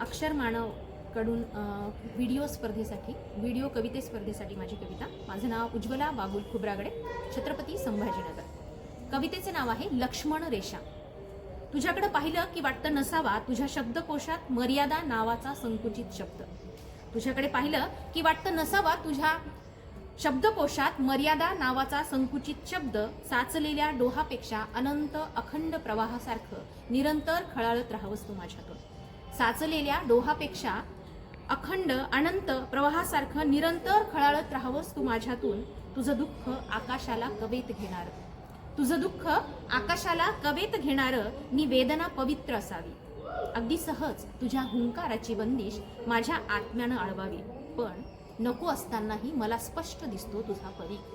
अक्षर मानवकडून व्हिडिओ स्पर्धेसाठी व्हिडिओ कविते स्पर्धेसाठी माझी कविता. माझं नाव उज्ज्वला बाबुल खुब्रागडे छत्रपती संभाजीनगर. कवितेचे नाव आहे लक्ष्मण रेषा. तुझ्याकडे पाहिलं की वाटतं नसावा तुझ्या शब्दकोशात मर्यादा नावाचा संकुचित शब्द. तुझ्याकडे पाहिलं की वाटतं नसावा तुझ्या शब्दकोशात मर्यादा नावाचा संकुचित शब्द साचलेल्या डोहापेक्षा अनंत अखंड प्रवाहासारखं निरंतर खळाळत राहावंस तू माझ्याकडून. साचलेल्या डोहापेक्षा अखंड अनंत प्रवाहासारखं निरंतर खळाळत राहावंस तू माझ्यातून. तुझं दुःख आकाशाला कवेत घेणार. तुझं दुःख आकाशाला कवेत घेणारं मी वेदना पवित्र असावी. अगदी सहज तुझ्या हुंकाराची बंदिश माझ्या आत्म्यानं अळवावी पण नको असतानाही मला स्पष्ट दिसतो तुझा परीख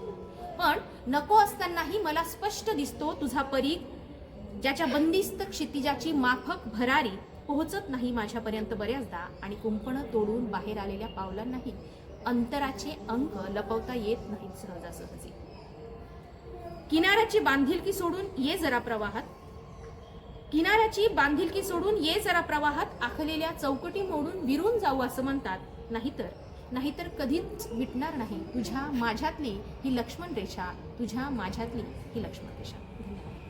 पण नको असतानाही मला स्पष्ट दिसतो तुझा परीख ज्याच्या बंदिस्त क्षितिजाची माफक भरारी पोहोचत नाही माझ्यापर्यंत बऱ्याचदा आणि कुंपणं तोडून बाहेर आलेल्या पावलांनाही अंतराचे अंक लपवता येत नाहीत सहजासहजी. किनाऱ्याची बांधिलकी सोडून ये जरा प्रवाहात. किनाऱ्याची बांधिलकी सोडून ये जरा प्रवाहात. आखलेल्या चौकटी मोडून विरून जाऊ असं म्हणतात. नाहीतर नाहीतर कधीच मिटणार नाही. तुझ्या माझ्यातली ही लक्ष्मण रेषा तुझ्या माझ्यातली ही लक्ष्मण रेषा.